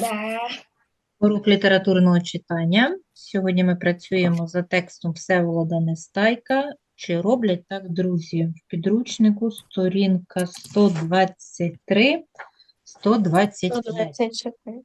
Да. Урок літературного читання. Сьогодні ми працюємо за текстом Всеволода Нестайка. Чи роблять так друзі? В підручнику сторінка 123, 125. 124.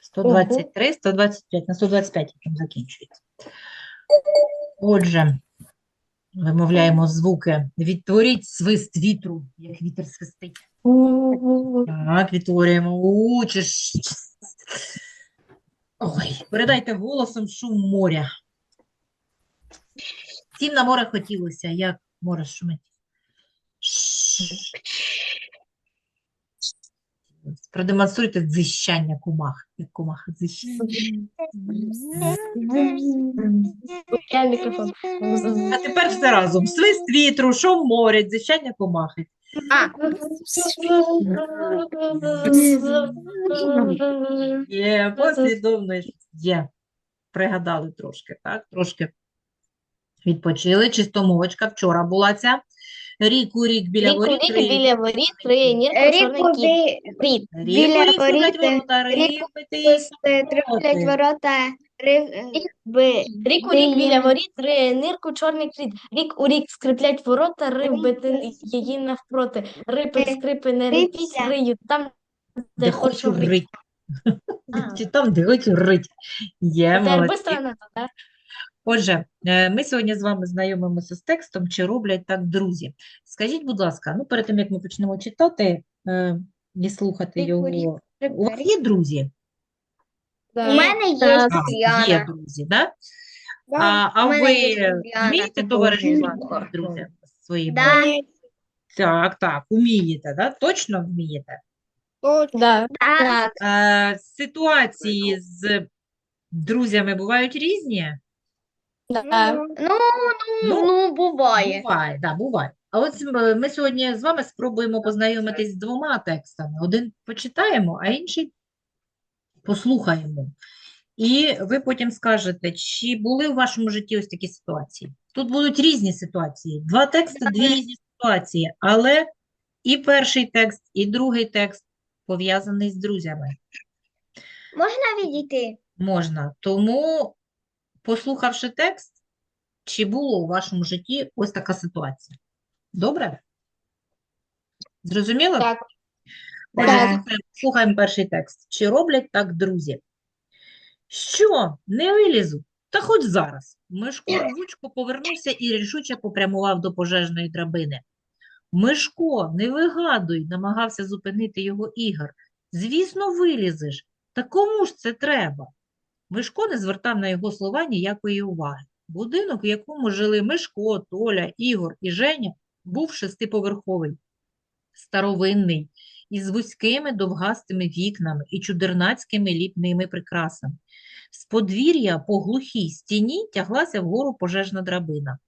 123, 125, на 125 яким закінчується. Отже, вимовляємо звуки. Відтворіть свист вітру, як вітер свистить. Так, відтворюємо. У, Ой, передайте голосом шум моря. Всім на море хотілося, як море шумить. Продемонструйте дзищання комах. Як комах дзищить. Я мікрофон. А тепер все разом. Свист вітру, шум моря, дзищання комахи. Є, послідовно є. Пригадали трошки, так? Трошки відпочили. Чистомовочка вчора була ця. Рік у рік біля Рік у воріт. рік біля воріт, тренірка, чорний Ріку кіт. Рік у біля рік сплять воріт, ворота, ріку рипити Триплять соти. ворота, ри- би, Рік у рік біля воріт, тренірку, чорний кіт. Рік у рік скриплять ворота, рибити її навпроти. Рипи, скрипи, не рипіть, Рипся. рию там, Де де хочу рить. Чи там, де хочу рить. Є, молодці. Отже, е, ми сьогодні з вами знайомимося з текстом, чи роблять так друзі. Скажіть, будь ласка, ну перед тим, як ми почнемо читати е, і слухати його, у вас є друзі? У мене є Так. Є Діана. друзі, да? Да, А, а у мене ви є Діана. вмієте товаришувати з друзями своїми? Да. Так, так, вмієте, да? Точно вмієте? Да. Так, Е, ситуації з друзями бувають різні? Да. ну, ну, ну, буває. Буває, да, буває. А от е, ми сьогодні з вами спробуємо познайомитись з двома текстами. Один почитаємо, а інший послухаємо. І ви потім скажете, чи були у вашому житті ось такі ситуації. Тут будуть різні ситуації. Два тексти, дві різні ситуації, але і перший текст, і другий текст пов'язаний з друзями. Можна відійти? Можна. Тому, послухавши текст, чи було у вашому житті ось така ситуація? Добре? Зрозуміло? Так. Отже, Так. Слухаємо, перший текст. Чи роблять так друзі? Що, не вилізу? Та хоч зараз. Мишко рвучко повернувся і рішуче попрямував до пожежної драбини. Мишко, не вигадуй, намагався зупинити його Ігор. Звісно, вилізеш. Та кому ж це треба? Мишко не звертав на його слова ніякої уваги. Будинок, в якому жили Мишко, Толя, Ігор і Женя, був шестиповерховий, старовинний, із вузькими довгастими вікнами і чудернацькими ліпними прикрасами. З подвір'я по глухій стіні тяглася вгору пожежна драбина.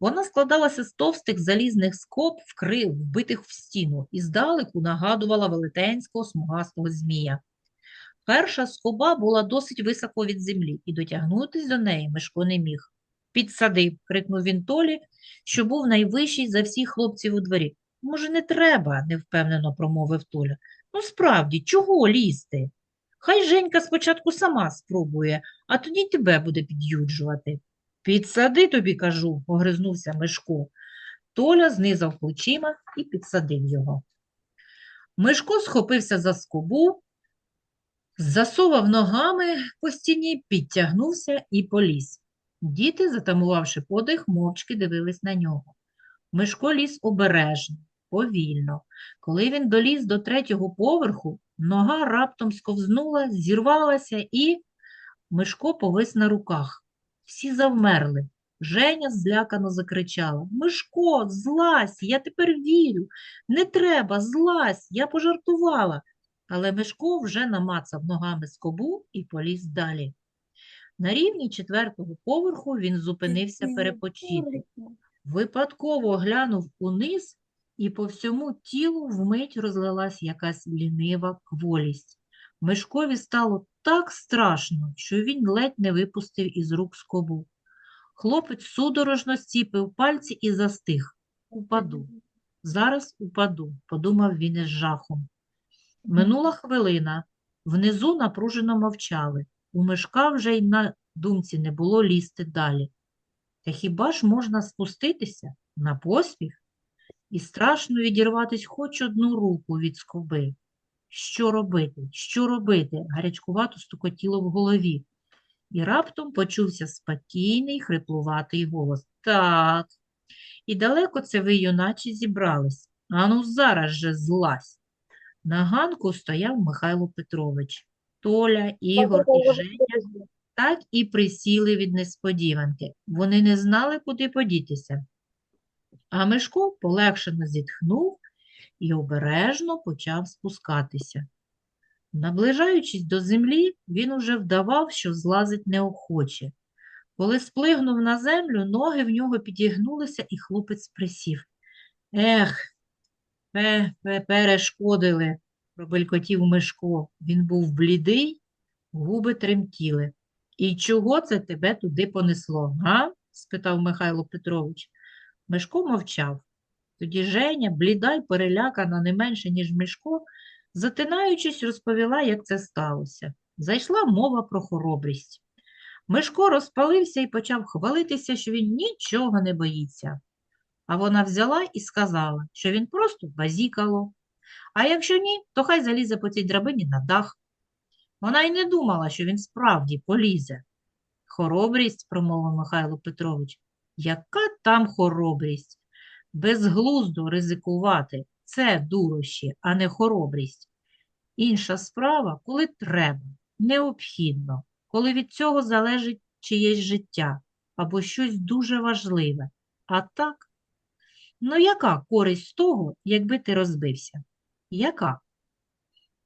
Вона складалася з товстих залізних скоб, вкри- вбитих в стіну, і здалеку нагадувала велетенського смугастого змія. Перша скоба була досить високо від землі, і дотягнутись до неї Мишко не міг. Підсади, крикнув він Толі, що був найвищий за всіх хлопців у дворі. Може, не треба, невпевнено промовив Толя. Ну, справді, чого лізти? Хай Женька спочатку сама спробує, а тоді тебе буде під'юджувати. Підсади тобі, кажу, огризнувся Мишко. Толя знизав плечима і підсадив його. Мишко схопився за скобу, засовав ногами по стіні, підтягнувся і поліз. Діти, затамувавши подих, мовчки дивились на нього. Мишко ліз обережно, повільно. Коли він доліз до третього поверху, нога раптом сковзнула, зірвалася і Мишко повис на руках. Всі завмерли. Женя злякано закричала: Мишко, злазь, я тепер вірю. Не треба, злазь, я пожартувала. Але Мишко вже намацав ногами скобу і поліз далі. На рівні четвертого поверху він зупинився перепочити. Випадково глянув униз, і по всьому тілу вмить розлилась якась лінива кволість. Мишкові стало так страшно, що він ледь не випустив із рук скобу. Хлопець судорожно зціпив пальці і застиг. Упаду. Зараз упаду, подумав він із жахом. Минула хвилина. Внизу напружено мовчали. У мишка вже й на думці не було лізти далі. Та хіба ж можна спуститися на поспіх і страшно відірватись хоч одну руку від скоби? Що робити? Що робити? Гарячкувато стукотіло в голові. І раптом почувся спокійний, хриплуватий голос. Так, і далеко це ви, юначе, зібрались? Ану, зараз же злазь. На ганку стояв Михайло Петрович. Толя, Ігор і Женя так і присіли від несподіванки. Вони не знали, куди подітися. А Мишко полегшено зітхнув і обережно почав спускатися. Наближаючись до землі, він уже вдавав, що злазить неохоче. Коли сплигнув на землю, ноги в нього підігнулися, і хлопець присів. Ех, пе, пе, перешкодили, пробелькотів Мишко. Він був блідий, губи тремтіли. І чого це тебе туди понесло, га? спитав Михайло Петрович. Мишко мовчав. Тоді Женя, бліда й перелякана не менше, ніж Мишко, затинаючись, розповіла, як це сталося. Зайшла мова про хоробрість. Мишко розпалився і почав хвалитися, що він нічого не боїться. А вона взяла і сказала, що він просто базікало. А якщо ні, то хай залізе по цій драбині на дах. Вона й не думала, що він справді полізе. Хоробрість, промовив Михайло Петрович. Яка там хоробрість? Безглуздо ризикувати – це дурощі, а не хоробрість. Інша справа, коли треба, необхідно, коли від цього залежить чиєсь життя або щось дуже важливе. А так, ну яка користь з того, якби ти розбився? Яка?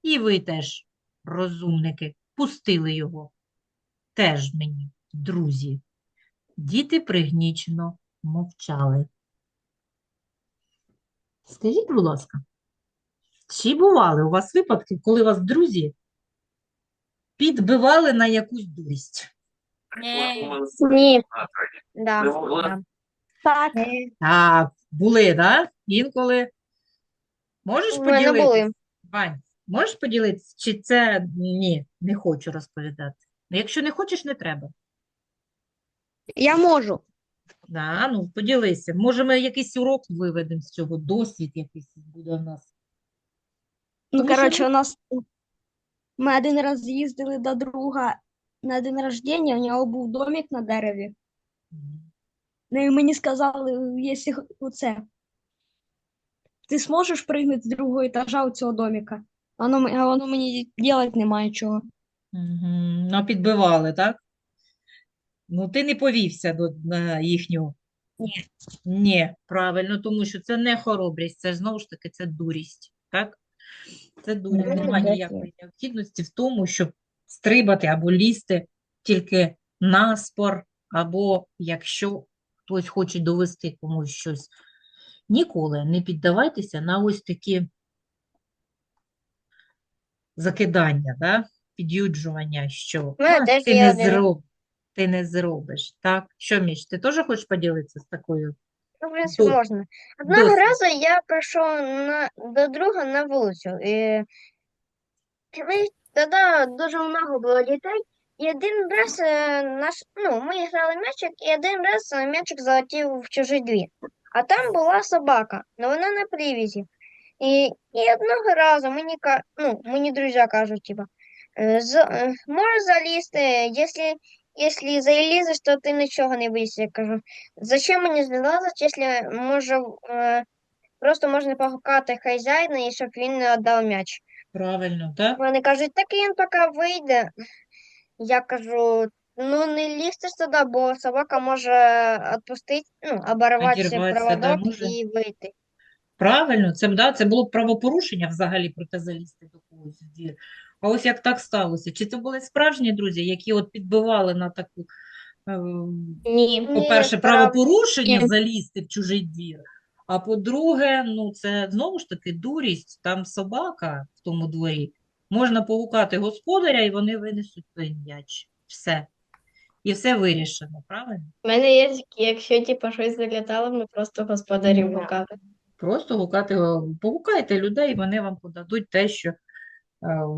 І ви теж, розумники, пустили його. Теж мені, друзі. Діти пригнічено мовчали. Скажіть, будь ласка, чи бували у вас випадки, коли вас друзі підбивали на якусь дурість? Ні. Да. Так. Так, були, да? Інколи. Можеш У мене були. поділитися? Вань, можеш поділитися? Чи це ні, не хочу розповідати? Ну, Якщо не хочеш, не треба. Я можу. Да, ну поділися. Може, ми якийсь урок виведемо з цього, досвід якийсь буде в нас. Ну, Тому що коротше, у нас ми один раз їздили до друга на день рождення, у нього був домик на дереві. Мгм. Ну і мені сказали, якщо х- оце, ти зможеш пригнути з другого етажа у цього домика? А воно, м- а воно мені робити немає чого. Мгм. Ну, підбивали, так? Ну, ти не повівся до, на їхню. Ні. Ні, правильно, тому що це не хоробрість, це ж знову ж таки це дурість, так? Це дурість. Ну, Немає ніякої необхідності в тому, щоб стрибати або лізти тільки наспор, або якщо хтось хоче довести комусь щось. Ніколи не піддавайтеся на ось такі закидання, да? Під'юджування, що мене «А, ти не один. Ти не зробиш, так? Що, Міш, ти теж хочеш поділитися з такою? Ну, в принципі, Дос- можна. Одного досвід. разу я прийшов на, до друга на вулицю. І ми тоді дуже много було дітей. І один раз е, наш, ну, ми грали м'ячик, і один раз е, м'ячик залетів в чужий двір. А там була собака, але вона на привізі. І, і одного разу мені, ка- ну, мені друзі кажуть, типа, е, з, е, можеш залізти, якщо, якщо залізеш, то ти нічого не боїшся. Я кажу, зачем мені залазити, якщо може, е, просто можна погукати хазяїна, і щоб він не віддав м'яч. Правильно, так? Вони кажуть, так він поки вийде. Я кажу, ну не лізьте ж туди, бо собака може відпустити, ну, оборвати Одірватися, да, проводок може. і вийти. Правильно, це, б, да, це було б правопорушення взагалі проте залізти до когось в двір. А ось як так сталося? Чи це були справжні друзі, які от підбивали на таку, е, Ні. по-перше, Ні, правопорушення залізти в чужий двір, а по-друге, ну це знову ж таки дурість, там собака в тому дворі. Можна погукати господаря, і вони винесуть той м'яч. Все. І все вирішено, правильно? У мене є, якщо типу, щось залітало, ми просто господарів Ну, гукали. Просто гукати, погукайте людей, вони вам подадуть те, що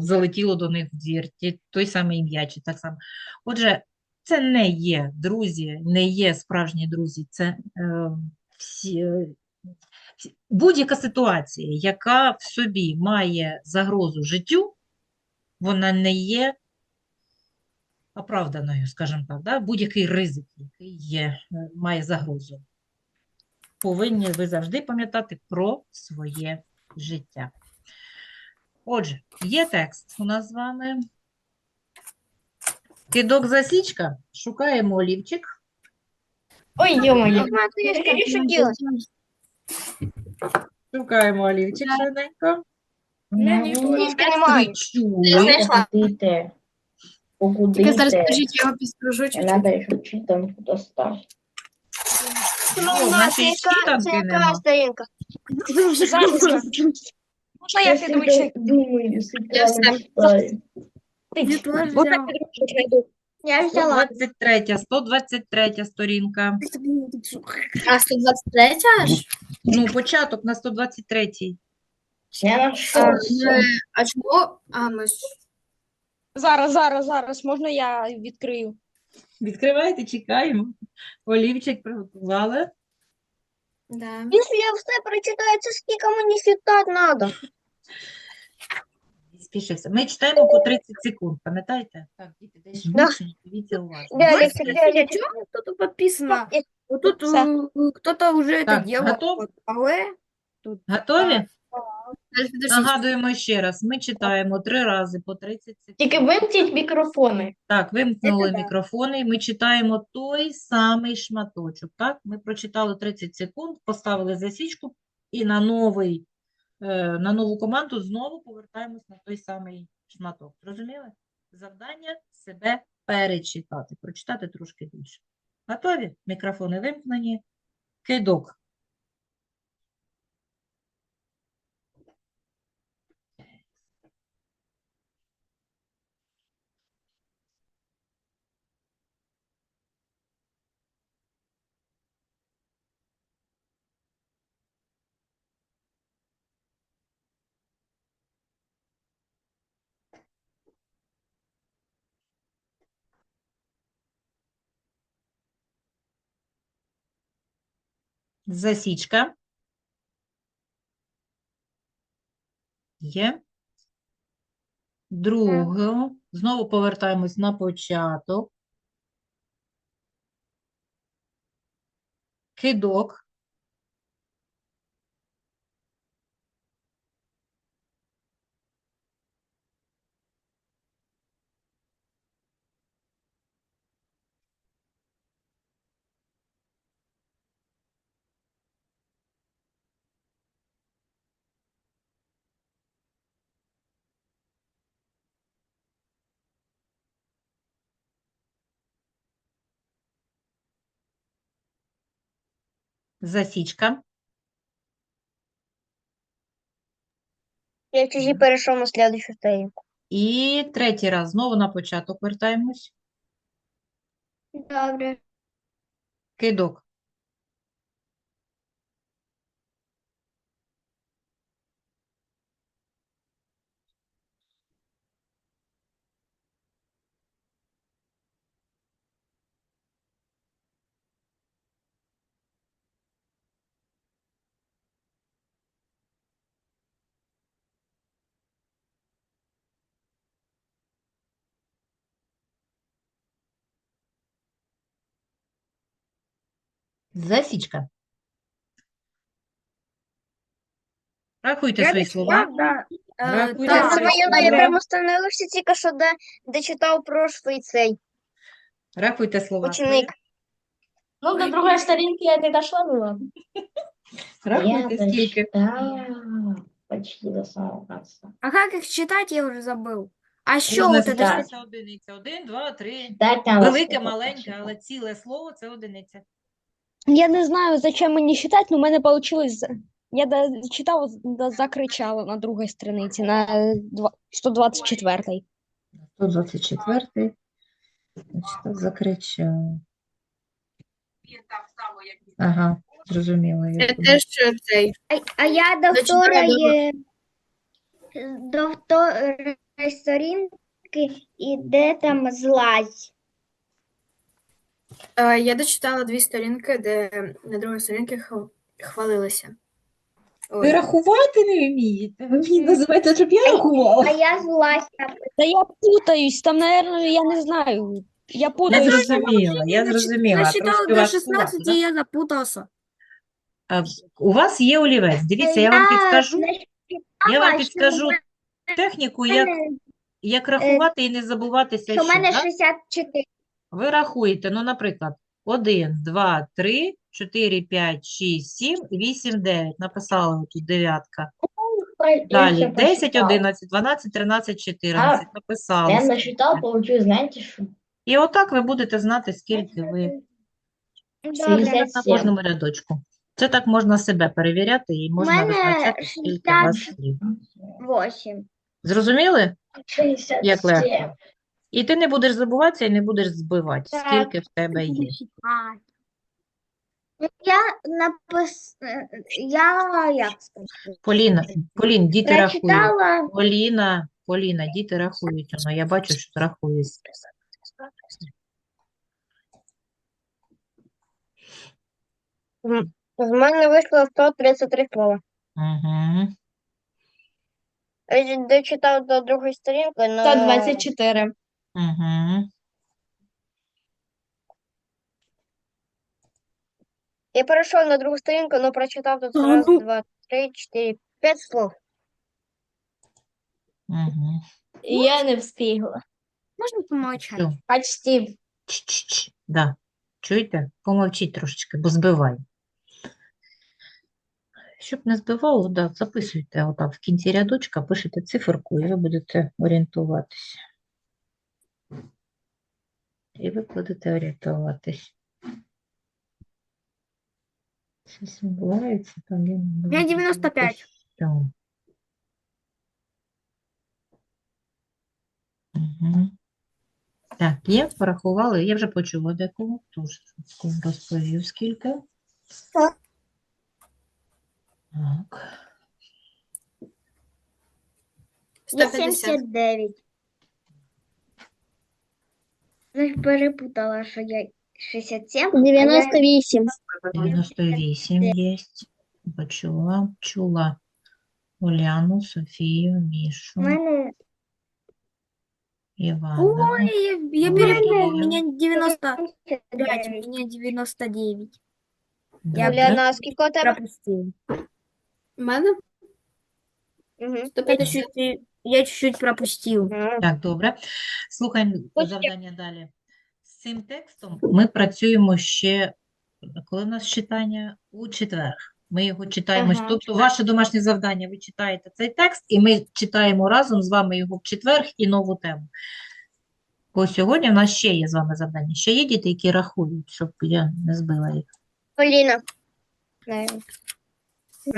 залетіло до них в двір, той самий м'яч, так само. Отже, це не є друзі, не є справжні друзі, це е, всі, е, всі- будь-яка ситуація, яка в собі має загрозу життю, вона не є оправданою, скажімо так, да? Будь-який ризик, який є, е, має загрозу. Повинні ви завжди пам'ятати про своє життя. Отже, є текст у нас з вами. Кидок засічка. Шукаємо олівчик. Ой. Матвішка. Шукаємо олівчик швиденько. Кричули. Погудите. Погудите. Тільки зараз скажіть, я його підскажу чуть-чуть. Надо достати. Ну, у нас нема. сторінка? Можна я підручник? Думаю, Я все. читаю. Можна я підручник знайду? Я взяла. 123, 123 сторінка. А 123 аж? Ну, початок на 123. Я А, знайшов. а чому? А, ми ж... Зараз, зараз, зараз. Можна я відкрию? Відкривайте, чекаємо. Олівчик приготували. Да. Если я все прочитаю, це скільки мені считать надо? Спішився. Ми читаємо по 30 секунд, пам'ятаєте? Так, діти, десь Да. гучно, дивіться уважно. Да, 20 Алексей, секунд. да, Чего тут написано? Я- Вот тут Все. э, кто-то уже Так, это делал. готов? вот, Але Готові? Нагадуємо ще раз, ми читаємо три рази по 30 секунд. Тільки вимкніть мікрофони. Так, вимкнули мікрофони, ми читаємо той самий шматочок. Так, ми прочитали 30 секунд, поставили засічку і на новий, е, на нову команду знову повертаємось на той самий шматок. Зрозуміли? Завдання себе перечитати, прочитати трошки більше. Готові? Мікрофони вимкнені. Кидок. Засічка. Є. Другу. Знову повертаємось на початок. Кидок. Засічка. Я чужі перейшов на слідчу сторінку. І третій раз. Знову на початок вертаємось. Добре. Кидок. Засічка. Рахуйте свої слова. да. Е, Рахуйте Так, свої я слова. прямо остановився тільки що де, де читав прошлий цей Рахуйте слова. ученик. Ну, до другої сторінки я не дошла, ну ладно. Рахуйте Я скільки. почти до самого конца. А как их читать, я уже забыл. А что Можна вот это? одиниця. Один, два, три. Читать надо Велике, маленьке, але ціле слово це одиниця. Я не знаю, зачем мені читати, але в мене вийшло. Я да, закричала на другій страниці, на 124-й. 124. Значить, так закричав. Ага, зрозуміло. я теж е, цей. А, а я до Значить, второї, до второї сторінки і де там злазь. Е, Я дочитала дві сторінки, де на другій сторінці хв- хвалилися. Ви Ой. рахувати не вмієте? Ви мені називаєте, щоб я рахувала? А я злазь. Та я путаюсь, там, наверное, я не знаю. Я Я зрозуміла, я зрозуміла. Насчитала Трошки до важкувато, 16, да? и я запутался. А, У вас є олівець. Дивіться, я вам підскажу, я вам підскажу техніку, як, як рахувати і не забуватися, Що мене 64. Ви рахуєте, ну, наприклад, 1, 2, 3, 4, 5, 6, 7, 8, 9. Написали тут дев'ятка. Далі 10, 11, 12, 13, 14. Написали. Я насчитал, получил, знаете что? І отак ви будете знати, скільки ви Добре. на кожному рядочку. Це так можна себе перевіряти і можна визначати, скільки у вас 60. слів. Зрозуміли? 67. Як легко. І ти не будеш забуватися і не будеш збивати, Так. скільки в тебе є. Я напис... Я як скажу? Поліна, Полін, діти рахують. Прочитала Поліна, Поліна, діти рахують. Воно, я бачу, що ти рахуєш. З мене вийшло 133 слова. Угу. Я дочитав до другої сторінки, але... 124. Угу. Я перейшов на другу сторінку, але прочитав тут раз, ну. два, три, чотири, п'ять слов. Угу. Я не встигла. Можно помолчать? Все. Почти. Ч-ч-ч. Да. Чуєте? Помовчіть трошечки, бо збивай. Щоб не збивало, да, записуйте отак в кінці рядочка, пишете циферку, і ви будете орієнтуватися і ви будете орієнтуватись. Щось відбувається, там я не Я 95. Угу. Так, є, порахували, я вже почула декого, тож розповів скільки. Так. 159. Значит, перепутала, що я 67. 98. 98 есть. Почула, чула Уляну, Софію, Мішу, У мене Івана. Ой, я, я перепутала, у меня 95, 95, у меня 99. Я Добре. Уляна, а скільки у тебе? У мене Угу. 154, я чуть-чуть пропустил. Так, добре. Слухаємо завдання далі. З цим текстом ми працюємо ще, коли в нас читання? У четвер. Ми його читаємо. Ага. Тобто ваше домашнє завдання, ви читаєте цей текст, і ми читаємо разом з вами його в четвер і нову тему. Бо сьогодні в нас ще є з вами завдання. Ще є діти, які рахують, щоб я не збила їх. Поліна.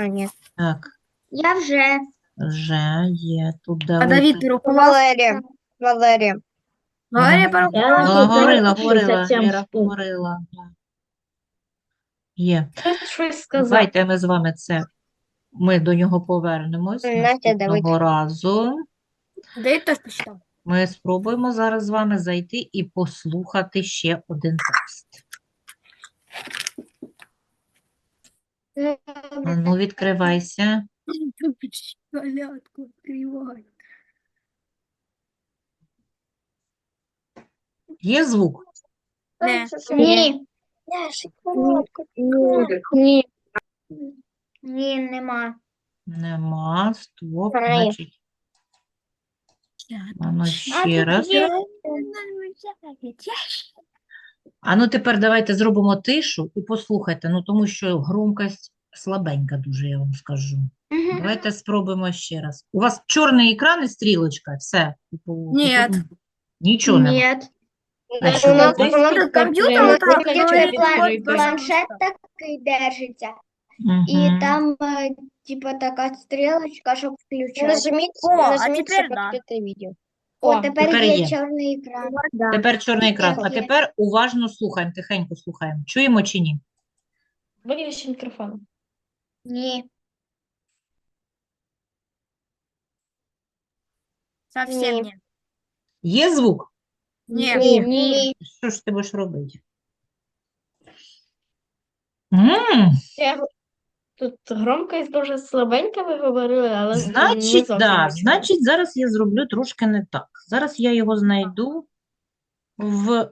Ні. Так, Я вже. Вже є. Тут А Давид. Давид перепутал. Валерія. Валерія. Валерия порахувала. Говорила, говорила, говорила, 67 Віра штук. говорила. да. Є. Щось сказав. Давайте ми з вами це, ми до нього повернемось Настя, наступного давайте. разу. Давид тоже посчитал. Ми спробуємо зараз з вами зайти і послухати ще один текст. Ну, відкривайся. Колядку открывай. Є звук? Не. Ні. Ні. Ні, нема. Нема. Стоп. Грає. Значить, а ну ще раз. А ну тепер давайте зробимо тишу і послухайте, ну тому що громкость слабенька дуже, я вам скажу. Давайте спробуємо ще раз. У вас чорний екран і стрілочка, все. Типу, Нет. Нічого нема. Ні. А що У нас- нас Компьютер Ось так, план- планшет такий держиться, і там, е, типа, така стрілочка, щоб включати. Нажміть, О, а нажміть, тепер щоб да. відкрити відео. О, О, тепер тепер є є. чорний екран. Тепер чорний екран. А Є. тепер уважно слухаємо, тихенько слухаємо. Чуємо чи ні? Виключи мікрофон. Ні. Совсем Ні. нет. Є звук? Нет. Ні. Ні. Що ж ти будеш робити? М, Я... Тут громкость дуже слабенька ви говорили, але не Значить, зовсім да, значить, зараз я зроблю трошки не так. Зараз я його знайду в